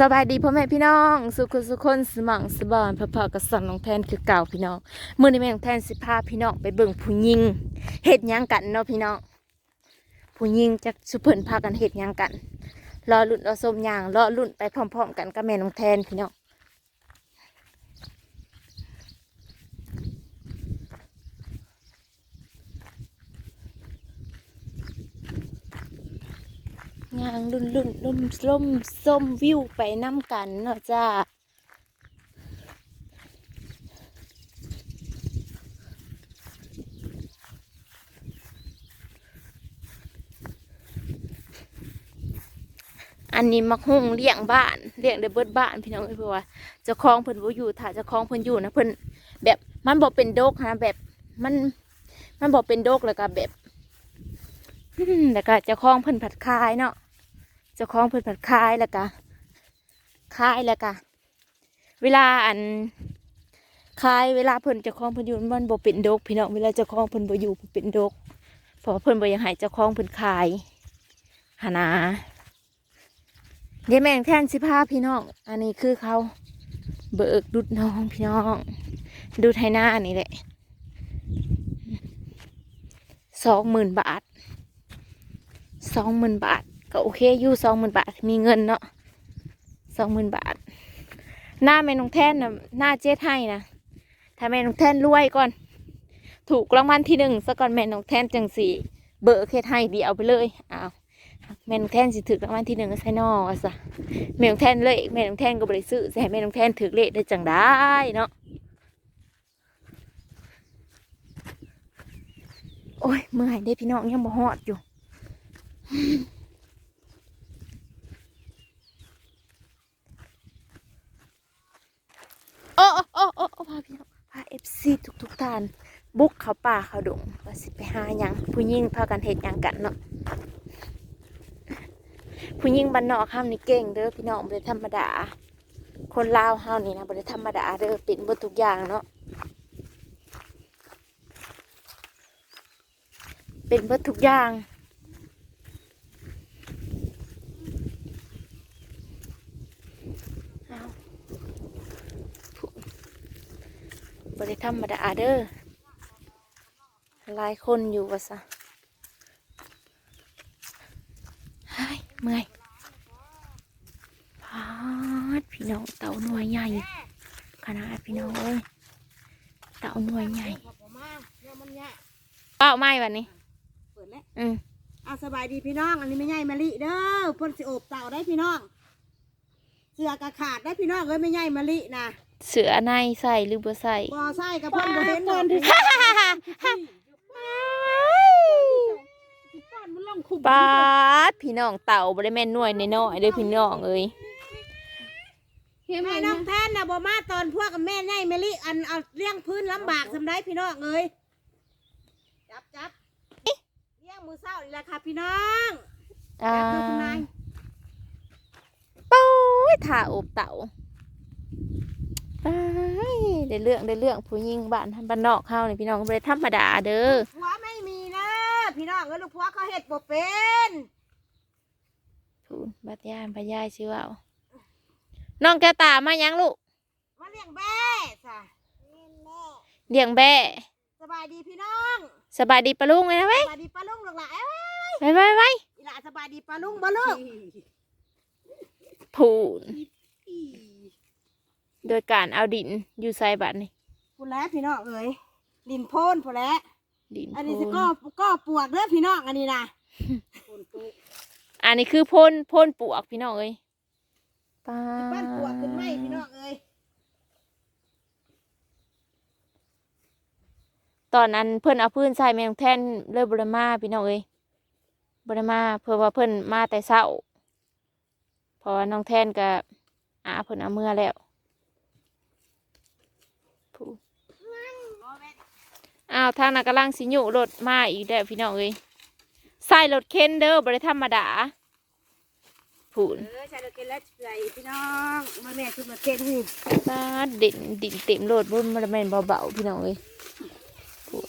สบายดีพ่อแม่พี่น้อง สุขสุขคนสมองสบอนพระพอกับสันน้องแทนคือเก่าพี่น้องมื่อนี้แม่น้องแทนสิพาพี่น้องไปเบิ่งผู้หญิงเฮ็ดหยังกันเนาะพี่น้องผู้หญิงจักสุเพิ่นพากันเฮ็ดหยังกันรอลุ่นรอสมยางรอลุ่นไปพร้อมๆ กันกับแม่น้องแทนพี่น้อง ยางลุ่นลุ่นลุ่มส้มส้มวิวไปน้ำกันเนาะจ้าอันนี้มักหุ่งเลี้ยงบ้านเลี้ยงได้เบิดบ้านพี่น้องเอ้ยเพราะว่าเจ้าของเพิ่นบ่อยู่ถ้าเจ้าของเพิ่นอยู่นะเพิ่นแบบมันบ่เป็นโดกนะแบบมันมันบ่เป็นโดกแล้วก็แบบแล้วก็เจ้าของเพิ่นผัดคายเนาะ เจ้าของเพิ่นผัดคายแล้วก็คายแล้วก็เวลาอันคายเวลาเพิ่นเจ้าของเพิ่นอยู่มันบ่เป็นดก พี่น้องเวลาเจ้าของเพิ่นบ่อยู่เพิ่นเป็นดกเพราะเพิ่นบ่อยากให้เจ้าของเพิ่นคายหานาเดี๋ยวแม่งแทนสิพาพี่น้อง อันนี้คือเขาเบิกดุดน้องพี่น้อง ดูไทยหน้านี่แหละสองหมื่นบาทสองหมื่นบาท ก็โอเคอยู่สองหมื่นบาทมีเงินเนาะสองหมื่นบาท หน้าแม่นงแท่นนะหน้าเจ๊ให้นะถ้าแม่นงแท่นรวยก่อน ถูกรางวัลที่หนึ่งซะก่อนแม่นงแท่นจังสี่เบิกเคสให้เดียวไปเลยอ้าวแม่นงแท่นสิถึกรางวัลที่หนึ่งก็ใช่นอว่าซะแม่นงแทนเลยแม่นงแทนก็บริสุทธิ์ให้แม่นงแทนถือเลขได้จังได้เนาะโอ้ยเมื่อยได้พี่น้องยังบ่ฮอดอยู่ โอ้โอ้โอ้โอ้โอ้พาพี่น้องพาเอฟซีทุ การบุกเขาป่าเขาดงว่าสิไปหาหยังผู้หญิงพากันเห็ดหยังกันเนาะผู้หญิงบ้านนอกห้ามนี่เก่งเด้อพี่น้องเป็นธรรมดา คนลาวเฮานี่นะเป็นธรรมดาเด้อเป็นบ่ทุกอย่างเนาะเป็นบ่ทุกอย่างเอาผู้บ่ ได้ธรรมดาเด้อหลายคนอยู่ว่าซะเฮ้ยเมื่อยพาดพี่น้องเต่าหน่วยใหญ่ขนาดพี่น้องเอ้ยเต่าหน่วยใหญ่ขอบคุณมากเนี่ยมันเนี่ยเป้าไม้วันนี้เปิดแล้วอืมอะสบายดีพี่น้อง อันนี้ไม่ใหญ่มะลิเด้อพ่นสิโอบเต่าได้พี่น้องเสือกระขาดได้พี่น้องเอ้ยไม่ใหญ่มะลินะ เสือในใส่หรือบ่ใส่บ่อไส้กับพ่นบ่เห็นดอกป้อนมันลงขุมปาดพี่น้องเต่าบ่ได้แม่นหน่วยน้อยๆเด้อพี่น้องเอ้ยแม่น้องแทนนะบ่มาตอนพวกกับแม่ใหญ่มะลิอันเอาเลี้ยงพื้นลำบากสำได้พี่น้องเอ้ยจับจับเลี้ยงมือเศร้าอีกแล้วค่ะพี่น้องอ่าจับดูคุณนายปุ้ยถ่าอบเต่าไป ได้เรื่องได้เรื่องผู้หญิงบ้านบ้านนอกเฮานี่พี่น้องบ่ได้ธรรมดาเด้อผัวไม่มีนะพี่น้องเอ้ยลูกผัวเขาเฮ็ดบ่เป็นพูนบัดยามพยายชื่อว่าน้องแก้วตามายังลูกมาเลี้ยงแบ่จ้ะเลี้ยงแบ่สบายดีพี่น้องสบายดีปะลุงไหมนะเว้สยบายดีป้าลุงลูกหล่ะเอ้ยไปไปไปอีหล่ะสบายดีป้าลุงบ่ลูกผูน โดยการเอาดินอยู่ใส่บัตรนี่ผู้แล้วพี่น้องเอ้ยลินโพนผู้แล้วดินอันนี้โพสินก็ก็ปวกเด้อพี่น้องอันนี้นะอันนี้คือพ่นพ่นปวกพี่น้องเอ้ยปาปั้นปวกขึ้นไหมพี่น้องเอ้ยตอนนั้นเพิ่นเอาพื้นใส่แมงแท่นเลยบริมาพี่น้องเอ้ยบริมาเพื่อว่าเพิ่นมาแต่เช้าเพราะว่าน้องแท่นกับอาเพิ่นเอาเมื่อแล้วผู้ อ้าวทางนั้นกำลังสิหยุรถมาอีกแล้วพี่น้องเอ้ยใส่รถเข็นเด้อบริธรรมดาผูนเออใช่เรากินแล้วใจพี่น้องมาแม่คือมาเก็นนี่ตาดินดินเต็มโลดบุญมันแม่นเบาๆพี่น้องเอ้ยพูด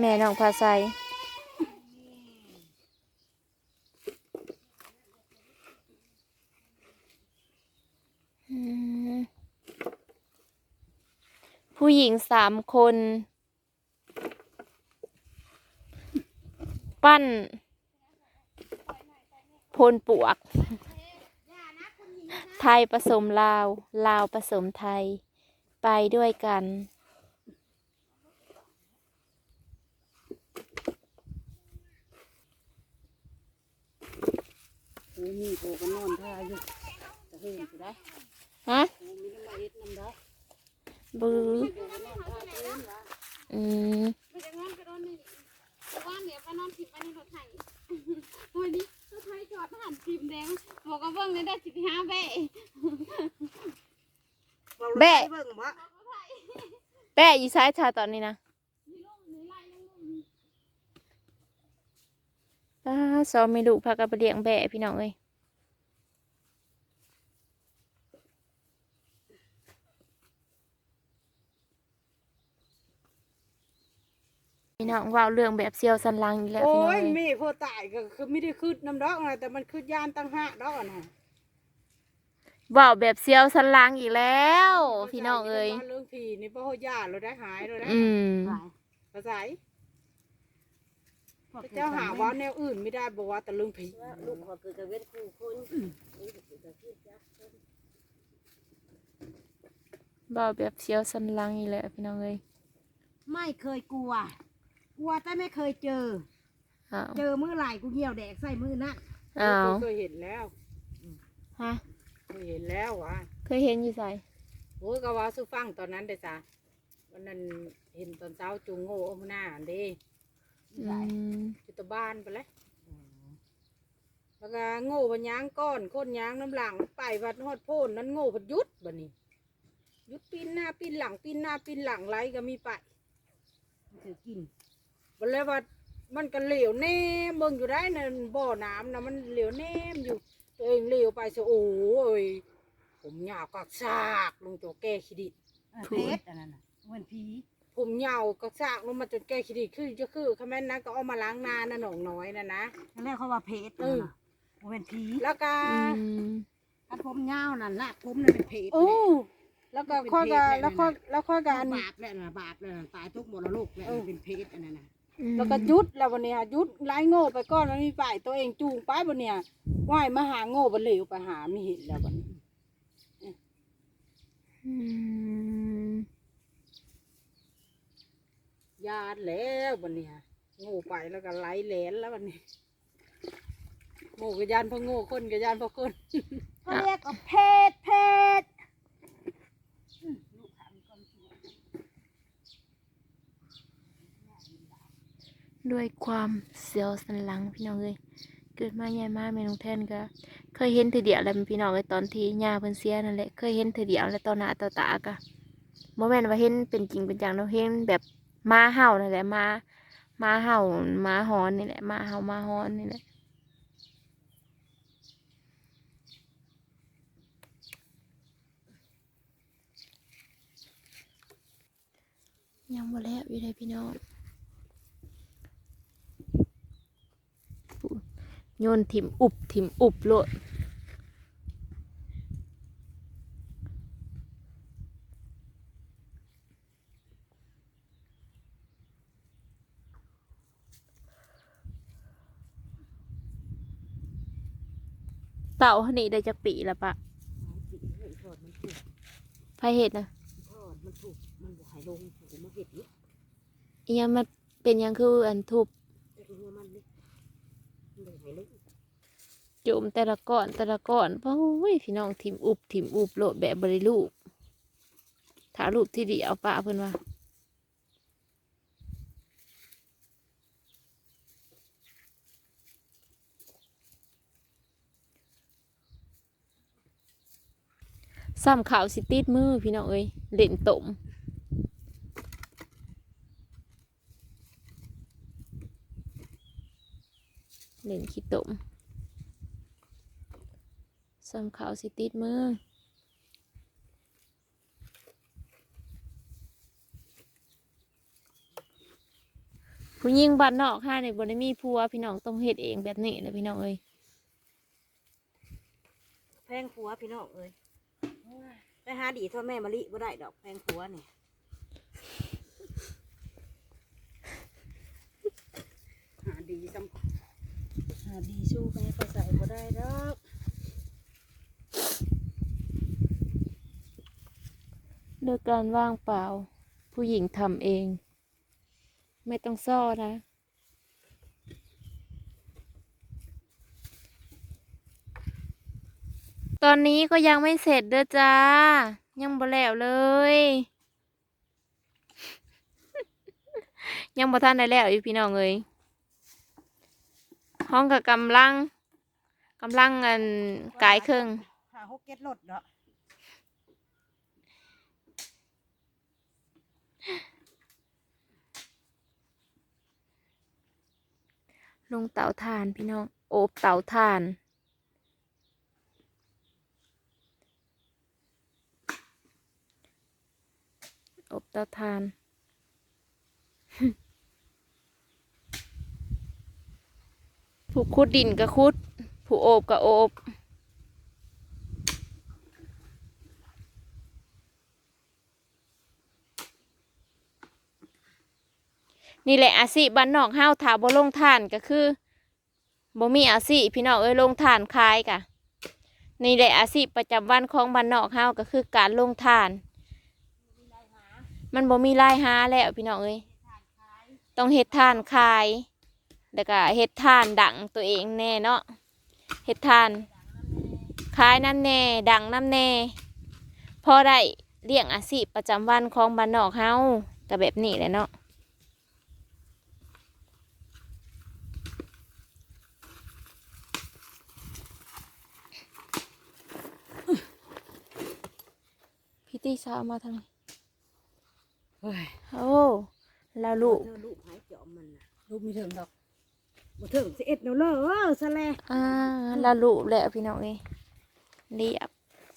แม่น้องพาใส่ ผู้หญิงสามคน ปั้นพลปวก ไทยผสมลาว ลาวผสมไทย ไปด้วยกันโอ้มีโผก็นอนท่าอยู่จะเห็นสิได้ฮะโอ้มีน้ำมาเอ็ดน้ำได้ บือโผก็นอนท่าเล่นวะอืมไปจากนั้นไปโดนนี่ว่านเดี๋ยวไปนอนทิมไปในรถไถโอ้ยนี่รถไถจอดหันทิมแดงบอกก็เบิ่งเลยได้สิบห้าเบ้แบะเบิ่งบ่แปะอยู่ซ้ายชาตอนนี้นะนี่ลงนี่ไล่ลงลงป้าซอมไม่ลูกพากันไปเลี้ยงแบะพี่น้องเอ้ย พี่น้องเว่าเรื่องแบบเซียวสันหลังอีกแล้วโอ้พี่น้องยเอ้ยมีพอตายก็คือไม่ได้คืดน้ำดอกนะแต่มันคืดยานตั้งห้าดอกอะนะเว่าแบบเซียวสันหลังอีกแล้ว พี่น้องเอ้ยเรื่องผีนี่พ่อย่าเราได้หายเราได้อืมภาษาเจ้าหาว่าแนวอื่นไม่ได้บอกว่าแต่เรื่องผีลูกเขาคือจะเว้นคู่คนเว่าแบบเซียวสันหลังอีกแล้วพี่น้องเอ้ยไม่เคยกลัว กลัวแต่ไม่เคยเจอ อ้าวเจอมือไหลกูเหี่ยวแดกใส่มือนั่นอ้าวเคยเห็นแล้วฮะเคยเห็นแล้ววะเคยเห็นอยู่ใส่โอ้ยก็ว่าซื้อฟังตอนนั้นเด้อจ้ะวันนั้นเห็นตอนเช้าจูงโง่อมหน้าอันเด้อืมจุตบ้านไปเลยแล้วก็โง่พันยางก้อนก้นยางน้ำหลังไปวัดฮอดโพนนั้นโง่พันยุดบันนี้หยุดปีนหน้าปีนหลังปีนหน้าปีนหลังไรก็มีไปถือกิน บันเลยว่ามันก็เหลวแน่เบิ่งอยู่ได้นั่นบ่อน้ำนะมันเหลวแน่อยู่ตัวเองเหลวไปซะโอ้ยผมยาวกักซากลงตัวแก้ขีดิเออเพชรอันนั้นน่ะเหมือนผีผมยาวกักซากลงมาจนแก้ขีดิคือจะคือคำแม่นนะก็เอามาล้างนานะหนองน้อยนะนะ นั่นแรกเขาว่าเพชรอันนั้นน่ะเหมือนผีแล้วก็อืมถ้าผมยาวนั่นละผมนั่นเป็นเพชรโอ้แล้วก็ข้อยก็แล้วข้อยแล้วข้อยก็อัน บาปแล้วนะบาปแล้วน่ะตายทุกหมดแล้วลูกแล้วเออเป็นเพชรอันนั้นน่ะ แล้วก็ยุดแล้ววันเนี้ยยุดไล่โง่ไปก้อนมันมีฝ่ายตัวเองจูงไปวันเนี้ยว่ายมาหาโง่บันเหลวไปหาไม่เห็นแล้ววันนี้อืมยานแล้ววันเนี้ยโง่ไปแล้วก็ไล่แหลนแล้ววันนี้โง่กับยานเพราะโง่คนกับยานเพราะคนเขาเรียกว่าเพชรเพชร ด้วยความเสียวสันหลังพี่น้องเอ้ยเกิดมาใหญ่มากแม่น้องแทนก็ เคยเห็นเธอเดียวแล้วพี่น้องเอ้ยตอนที่ย่าเพิ่นเสียนั่นแหละเคยเห็นเธอเดียวแล้วตอนหน้าต่อตากะบ่แมนว่าเห็นเป็นจริงเป็นจังเราเห็นแบบมาเห่านั่นแหละมามาเห่ามาหอนนี่แหละมาเห่ามาหอนนี่แหละยังบ่แล้วอยู่เลยพี่น้อง โยนถิ่มอุบถิ่มอุบโลดเต่าหนี่ได้จากปีละปะไผเห็ดนะทอดมันถูกมันบ่ให้ลงผมมาเห็ดนี่อิหยังมันเป็นหยังคืออันทุบแต่หัวมันนี่มันบ่ให้ลง โจมแต่ละก้อนแต่ละก้อนโอ้ยพี่น้องถิมอุบถิมอุบโลดแบบบริลูกถ้ารูปที่ดีเอาปะเพิ่อนว่าซ้ำข่าวสิติดมือพี่น้องเอ้ยเล่นตม เล่นขี้ตมซ้ำข่าวสิติดมือผู้หญิงบ้านนอกห้าในบนได้มีผัวพี่น้องต้องเฮ็ดเองแบบนี้เลยพี่น้องเอ้ยแพงผัวพี่น้องเอ้ยไปหาดีเท่าแม่มะลิบ่ได้ดอกแพงผัวนี่ ดีซ้ำ หาดีสู้ไปก็ใส่บ่ได้ดอกเลือกการว่างเปล่า ผู้หญิงทำเอง ไม่ต้องซ่อนะ ตอนนี้ก็ยังไม่เสร็จเด้อจ้า ยังบ่แล้วเลย ยังบ่ทันได้แล้วอยู่พี่น้องเอ้ย ห้องกับกำลังกำลังอันกายเครื่องหาหกเก็ดรถเนาะลงเตาถ่านพี่น้อง โอบเตาถ่าน อบเตาถ่าน ผู้คุดดินก็คุด ผู้โอบก็โอบนี่แหละอาชีพบ้านนอกเฮาถาบ่ลงทานก็คือบ่มีอาชีพพี่น้องเอ้ยลงทานขายกะนี่แหละอาชีพประจำวันของบ้านนอกเฮาก็คือการลงทาน มันบ่มีรายหาแล้วพี่น้องเอ้ยต้องเฮ็ดทานขาย แล้วก็เฮ็ดทานดังตัวเองแน่เนาะเฮ็ดทานขายน้ำแน่ดังน้ำแน่พอได้เลี้ยงอาชีพประจำวันของบ้านนอกเฮาก็แบบนี้แหละเนาะพี่ตี้สาวมาทางไหนเฮ้ยโอ้ลาลูกเธอลูกหายจอมมันน่ะลูกมีถึงดอก บ่ถึงสิเอ็ดเนาะเด้อซะแลอ่าลาลูกแหละพี่น้องเอ้ยเรียบ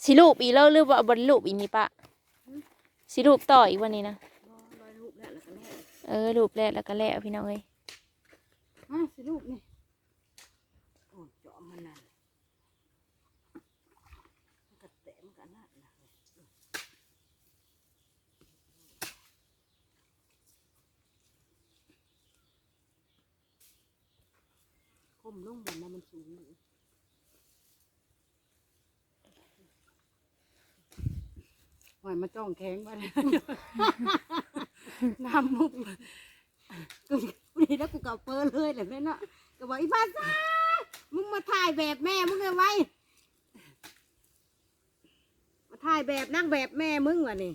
สิลูกอีกแล้วหรือว่าบนลูกอีกนี่ปะสิลูกต่ออีกวันนี้นะบ่ร้อยลูกแล้วแล้วก็แล้วเออลูกแรกแล้วก็แล้วพี่น้องเอ้ยอะสิลูกนี่ โอ้จอมมันนั่นมันก็แตะมันก็นั่นน่ะ คมลงบนนั้นมันสูงอยู่หอยมาจ้องแข็งไว้เลยน้ำมุกกูนี่แล้วกูเก่าเปอร์เลยแหละแม่เนาะก็บอกอีบ้าซ่ามึงมาถ่ายแบบแม่มึงเอาไว้ มาถ่ายแบบนั่งแบบแม่มึงวะนี่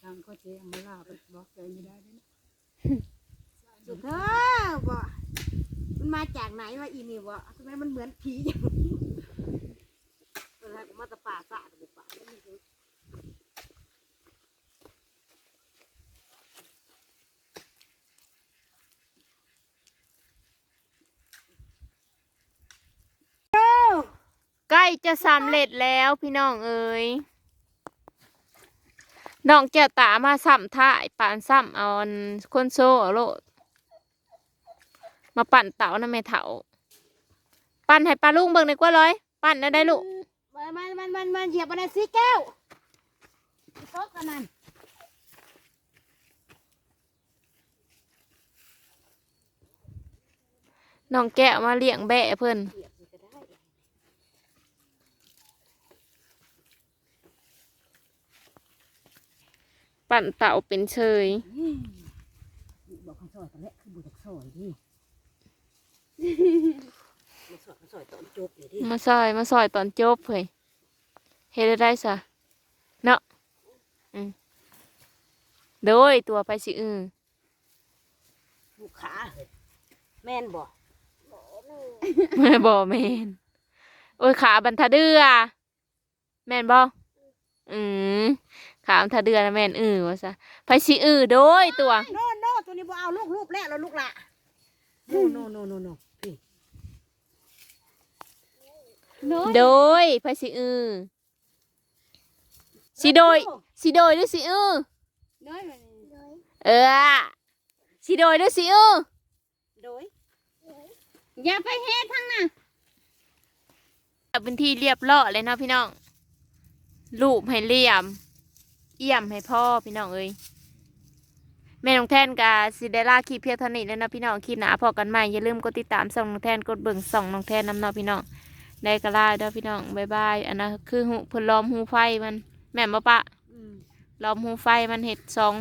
ทางก็เจ๊อมาลาไปบอกใจไม่ได้ด้วยนะ สุดเธอบ่มันมาจากไหนวะอีนี่วะทำไมมันเหมือนผีอย่างนี้เออมาแตะป่าสะตะบุป่าไม่มีเลยใกล้จะสำเร็จแล้วพี่น้องเอ้ยน้องแก้วตามาซ้ำท่ายปานซ้ำเอาอันคนโซ่เอาโลด มาปั่นเต๋านะแม่เถาปั่นให้ปลาลุงเบิ่งหน่อยกว่าร้อย ปั่นได้ได้ลูกมันมันมันมันมันเหยียบอะไรสิแก้วโต๊ะกันนั่นน้องแก้วมาเลี้ยงแบะเพิ่นเหยียบสิก็ได้ปั่นเต่าเป็นเชยบอกเขาซอยตอนแรกคือบุตรซอยดิ มาสอยมาสอยตอนจบเลยดิมาซอยมาซอยตอนจบเฮ้ยเฮ็ดได้ซะเนาะอืมโดยตัวไปสิอือลูกขาเฮ้ยแม่นบ่แม่บ่แม่นโอ้ยขาบันทะเดือแม่นบ่อืมขาบันทะเดือนะแม่นอือว่าซะไปสิอือโดยตัว โน่โน่ตัวนี้บ่เอาลูกรูปแล้วแล้วลูกละโน่โน่โน่โน่โน่พี่ โดยไปสิอือสิโดยสิโดยหรือสิอือน้อยมันเออสิโดยหรือสิอือโดยอย่าไปเฮ็ดทั้งน่ะเป็นที่เรียบร้อยเลยเนาะพี่น้องรูปให้เหลี่ยม เอี่ยมให้พ่อพี่น้องเอ้ยแม่น้องแทนกาสิได้ลาคลิปเพียงเท่านี้แล้วนะพี่น้องคลิปหนาพอกันใหม่อย่าลืมกดติดตามส่องน้องแทนกดเบิ่งส่องน้องแทนนำเนาะพี่น้อง ได้ก็ลาเด้อพี่น้องบ๊ายบายอันนั้นคือหูเพิ่นล้อมหูไฟมัน แม่นบ่ปะอืมล้อมหูไฟมันเห็ดสอง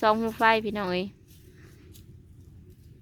สองหูไฟพี่น้องเอ้ย